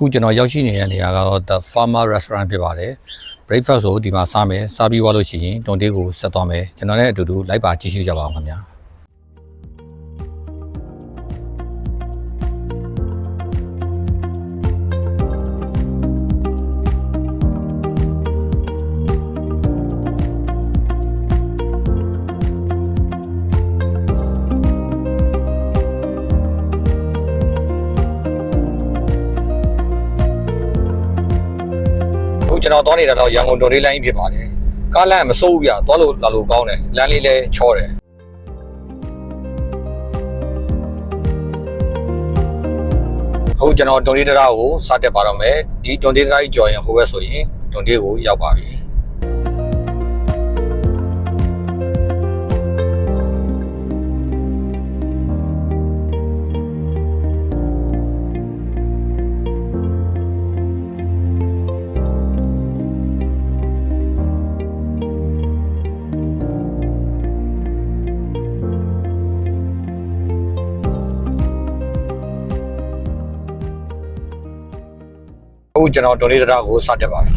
အခုကျွန်တော်ရောက်ရှိနေတဲ့နေရာကတော့ The Farmer Restaurant ဖြစ်ပါတယ် breakfast ကိုဒီမှာစားမယ်စားပြီးသွားလို့ရှိရင်တွန်တေးကိုဆက်သွားမယ်ကျွန်တော်လည်းအတူတူလိုက်ပါကြည့်ရှုကြပါအောင်ခင်ဗျာ ကျွန်တော်သွားနေတာတော့ရန်ကုန်တွန်တေးလိုင်းဖြစ်ပါတယ်ကားလမ်းမစိုးဘူးဗျသွားလို့လာလို့ကောင်းတယ်လမ်းလေးလည်းချောတယ်အခုကျွန်တော်တွန်တေးတရာကိုစတက်ပါတော့မယ်ဒီတွန်တေးတရာကြီးကြော်ရင်ဟိုဘက်ဆိုရင်တွန်တေးကိုရောက်ပါပြီ အခုကျွန်တော်ဒေါ်လေးတရကိုစတက်ပါပြီ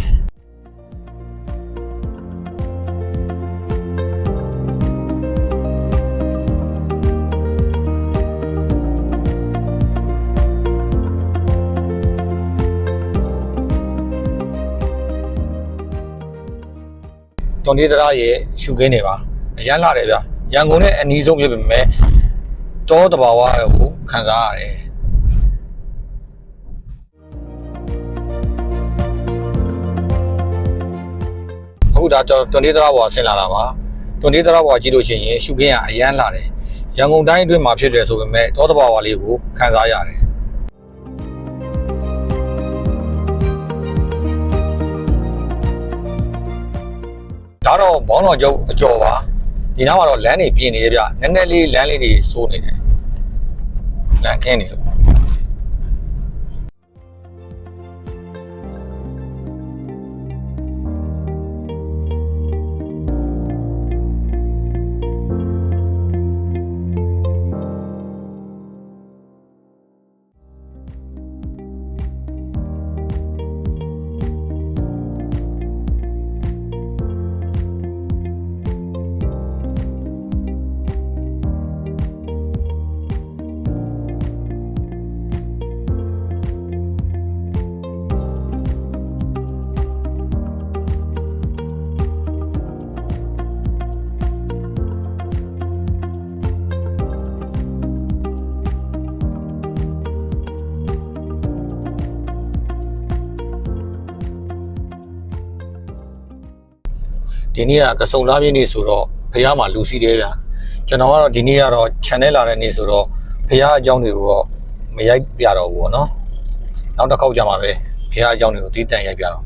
ဒေါ်လေးတရရဲ့ရှုခင်းနေပါအရန်လာတယ်ဗျရန်ကုန်နဲ့အနီးဆုံးဖြစ်ပေမဲ့တောတဘာဝကိုခံစားရတယ် ဒါတော့တွန်တေးသရာဘောဆင်လာတာပါတွန်တေးသရာဘောကြည့်လို့ရှိရင်ရှုခင်းရအရန်လာတယ်ရန်ကုန်တိုင်းအတွင်းမှာဖြစ်တယ်ဆိုပေမဲ့တောတဘာဝလေးကိုခံစားရတယ်ဒါတော့ဘောင်းတော်ကျုပ်အကျော်ပါဒီနောက်မှာတော့လမ်းတွေပြင်နေရပြနည်းနည်းလေးလမ်းလေးတွေစိုးနေတယ်လမ်းခင်းနေလို့ ဒီနေ့ကကစုံလားပြည့်နေ့ဆိုတော့ဖះမှာလူစီတယ်ဗျာကျွန်တော်ကတော့ဒီနေ့ကတော့ channel လာတဲ့နေ့ဆိုတော့ဖះအကြောင်းတွေကိုတော့မရိုက်ပြတော့ဘူးပေါ့နော်နောက်တစ်ခေါက်ကြာမှာပဲဖះအကြောင်းတွေကိုတီးတန့်ရိုက်ပြတော့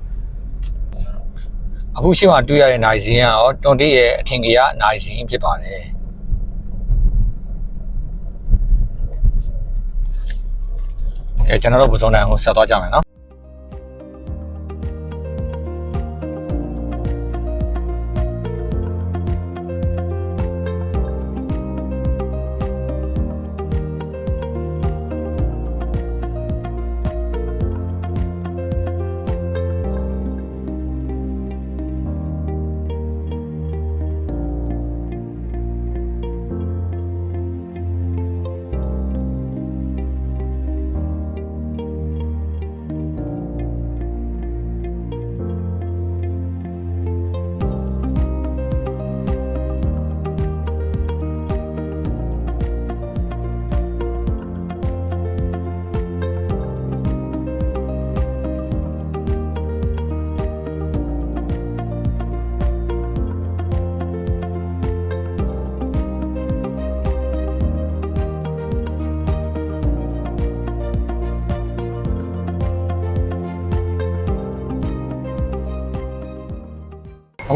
အခုရှိမှတွေ့ရတဲ့နိုင်စင်းကတော့တွန်တေးရဲ့အထင်ကြီးနိုင်စင်းဖြစ်ပါတယ်အဲကျွန်တော်တို့ပစုံတန်ကိုဆက်သွားကြမယ်နော်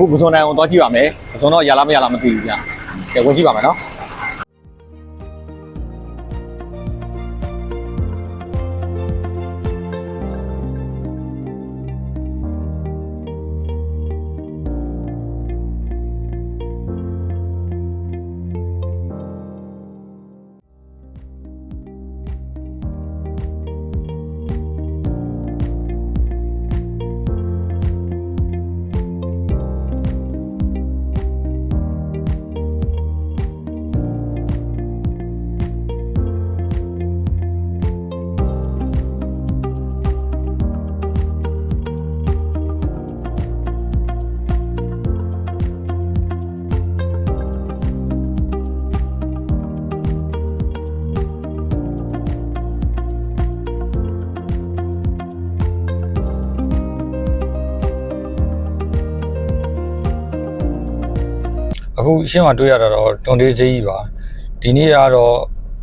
အခုပစုံတန်အောင်သွားကြည့်ပါမယ်ပစုံတော့ရလားမရလားမသိဘူးဗျာကဲဝင်ကြည့်ပါမယ်နော် အခုရှင်းမှာတွေ့ရတာတော့တွန်တေးဈေးကြီးပါဒီနေ့ကတော့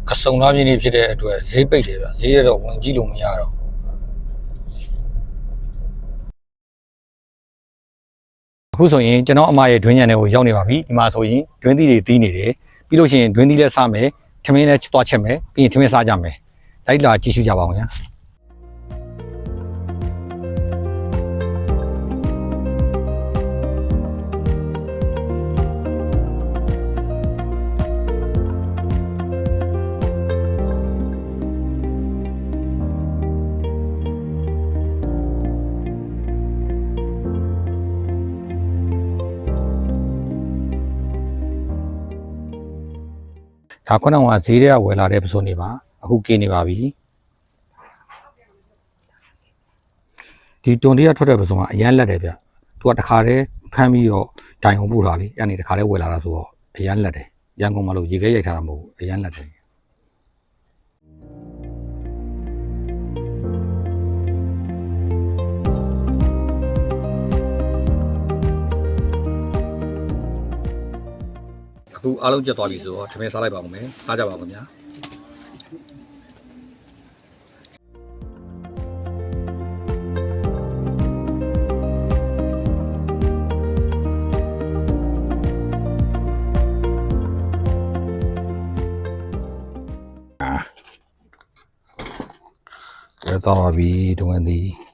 ကစုံသားပြင်းနေဖြစ်တဲ့အတွက်ဈေးပိတ်တယ်ဗျဈေးရတော့ဝင်ကြည့်လို့မရတော့အခုဆိုရင်ကျွန်တော်အမရဲ့တွင်းညံတွေကိုရောက်နေပါပြီဒီမှာဆိုရင်တွင်းသီးတွေတီးနေတယ်ပြီးလို့ရှိရင်တွင်းသီးလည်းစားမယ်ထမင်းလည်းသွားချက်မယ်ပြီးရင်ထမင်းစားကြမယ်လိုက်လာကြည့်ရှုကြပါဦးညာ ဒါခုနကဈေးတွေကဝယ်လာတဲ့ပစိုးနေပါအခုကင်းနေပါပြီဒီတွန်တရထွက်တဲ့ပစိုးကအရန်လက်တယ်ဗျသူကတခါတည်းဖမ်းပြီးတော့တိုင်အောင်ပို့တာလေအဲ့ဒီတခါတည်းဝယ်လာတာဆိုတော့အရန်လက်တယ်ရန်ကုန်မှာလို့ရေခဲရိုက်ထားတာမဟုတ်ဘူးအရန်လက်တယ် အခုအားလုံးကျက်သွားပြီဆိုတော့ထမင်းစားလိုက်ပါဦးမယ်စားကြပါဦးခင်ဗျာရတော့ပါပြီဒဝင်သည်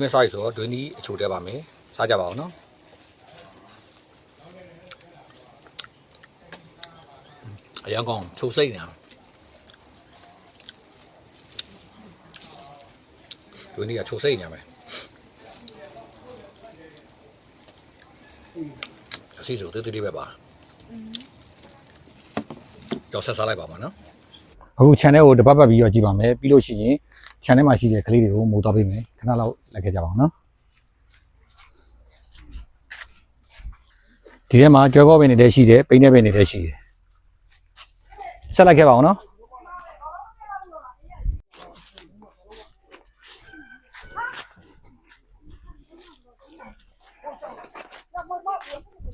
မင်းစားပြီဆိုတော့ဒွင်းဒီအချိုတဲပါမယ်စားကြပါအောင်နော်အရင်ကောင်ချိုစိတ်နေတာဒွင်းဒီကချိုစိတ်နေမယ်အစီဆိုတေးတေးလေးပဲပါကြောက်ဆက်စားလိုက်ပါမှာနော်အခု channel ကိုတပတ်ပတ်ပြီးတော့ကြည့်ပါမယ်ပြီးလို့ရှိရင် channel မှာရှိတဲ့ကလေးတွေကိုမို့တော့ပေးမယ်ခဏလောက်လိုက်ခဲ့ကြပါအောင်နော်ဒီထဲမှာကြွယ်ကောပင်တွေလည်းရှိတယ်ပိန်းတဲ့ပင်တွေလည်းရှိတယ်ဆက်လိုက်ခဲ့ပါအောင်နော်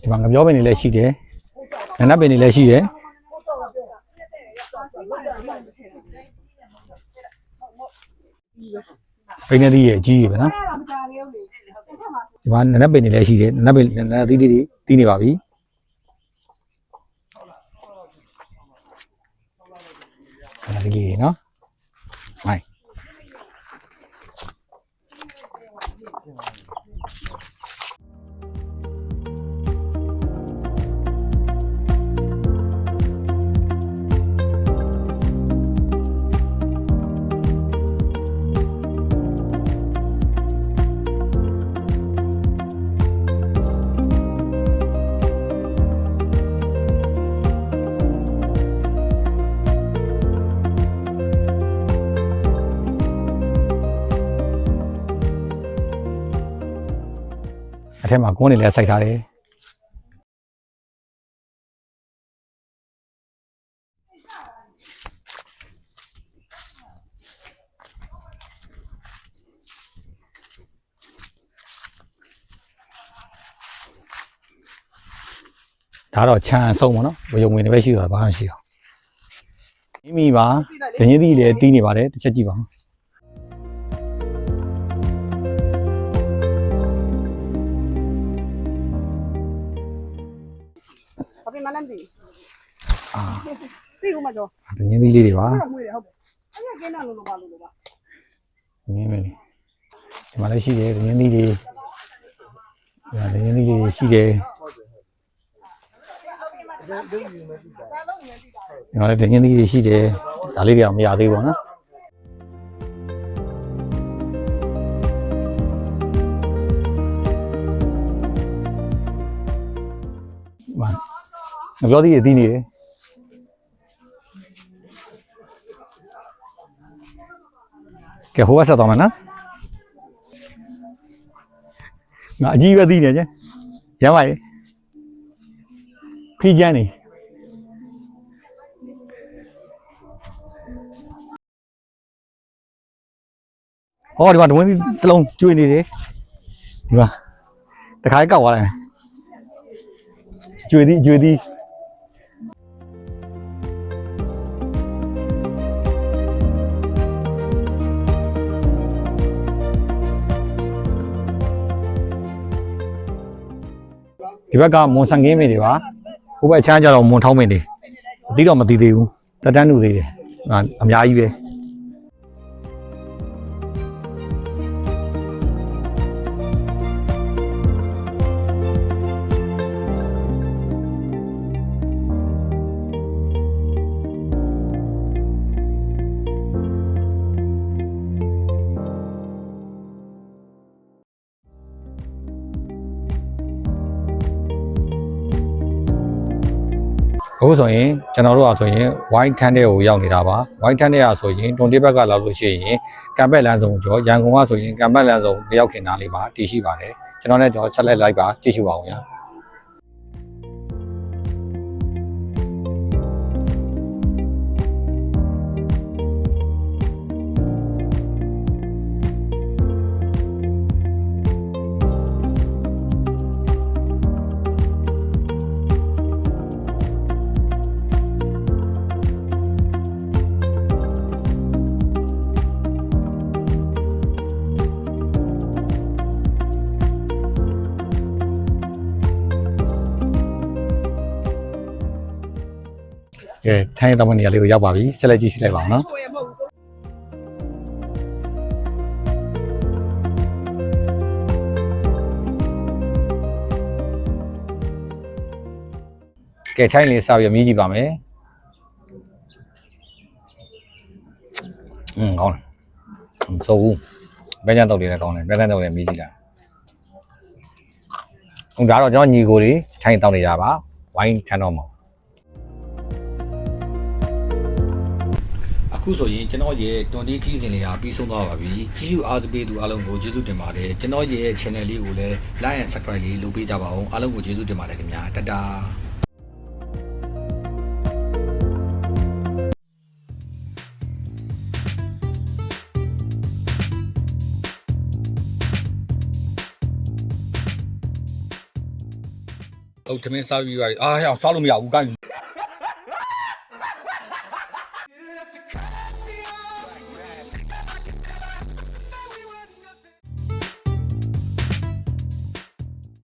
ဒီမှာငပြောပင်တွေလည်းရှိတယ်နနပင်တွေလည်းရှိတယ် ပိန်းတဲ့ကြီးရဲ့အကြီးကြီးပဲနော်ဒီမှာနနက်ပင်တွေလည်းရှိတယ်နနက်ပင်နနက်သီးလေးတွေတီးနေပါပြီနနက်သီးလေးတွေနော်ဟိုင်း အထက်မှာကွန်းတွေလည်းစိုက်ထားတယ်ဒါတော့ခြံအဆုံးပေါ့နော်ဝယုံဝင်တွေပဲရှိတော့ဘာမှမရှိအောင်မိမိပါဒင်းကြီးသီးလည်းတီးနေပါတယ်တစ်ချက်ကြည့်ပါဦး ဒင်းကြီးသီးလေးတွေပါအဲ့တော့မွေးတယ်ဟုတ်တယ်အဲ့ကကင်းတာလို့လို့ပါလို့လို့ပါငင်းမယ်လေဒီမှာလည်းရှိတယ်ငင်းသီးတွေဒါလည်းရင်းနှီးလေးတွေရှိတယ်ဒါလည်းရင်းနှီးလေးတွေရှိတယ်ဒါလေးတွေတော့မရသေးဘူးပေါ့နော်မငပြောသေးရသေးနေတယ် ကဲဟိုကဆက်သွားမယ်နော်ငါအကြီးပဲသိနေကြရမ်းပါလေခီးကျန်းနေဟောဒီမှာဒဝင်းတစ်လုံးကျွေးနေတယ်ဒီမှာတခါကောက်သွားလိုက်ကျွေးသည်ကျွေးသည် ဒီဘက်ကမွန်ဆန်ကင်းမေတွေပါဟိုဘက်အချမ်းကျတော့မွန်ထောင်းမေတွေအတိတော့မသိသေးဘူးတက်တန်းနုသေးတယ်အာအများကြီးပဲ အခုဆိုရင်ကျွန်တော်တို့အားဆိုရင် wine ခန်းတဲ့ကိုရောက်နေတာပါ wine ခန်းတဲ့အားဆိုရင်တွန်တိဘက်ကလာလို့ရှိရင်ကံပက်လမ်းစုံကျော်ရန်ကုန်ကဆိုရင်ကံပက်လမ်းစုံမရောက်ခင်သားလေးပါတည်ရှိပါတယ်ကျွန်တော်လည်းကျွန်တော်ဆက်လက်လိုက်ပါကြည့်ရှုပါအောင်ညာ ကဲထိုင်းတောင်မနေရာလေးကိုရောက်ပါပြီဆက်လက်ကြည့်ရှုလိုက်ပါအောင်နော်ကိုရမဟုတ်ဘူးကဲထိုင်းလေးစပြီးမြည်ကြည့်ပါမယ်อืมကောင်းတယ်မစိုးဘူးဘယ်ကြတော့လေးလည်းကောင်းတယ်ဘယ်ကြတော့လည်းမြည်ကြည့်လားဟုတ်ဒါတော့ကျွန်တော်ညီကိုတွေထိုင်းတောင်းနေကြပါဝိုင်းထမ်းတော့မှာ အခုဆိုရင်ကျွန်တော်ရဲ့တွန်တီခီးစဉ်လေးဟာပြီးဆုံးသွားပါပြီကြီးစုအားပေးသူအားလုံးကိုကျေးဇူးတင်ပါတယ်ကျွန်တော်ရဲ့ channel လေးကိုလည်း like and subscribe လေးလုပ်ပေးကြပါအောင်အားလုံးကိုကျေးဇူးတင်ပါတယ်ခင်ဗျာတတားဟုတ်သမင်းစားပြီးပါပြီအာဟဲ့စားလို့မရဘူးကိုင်း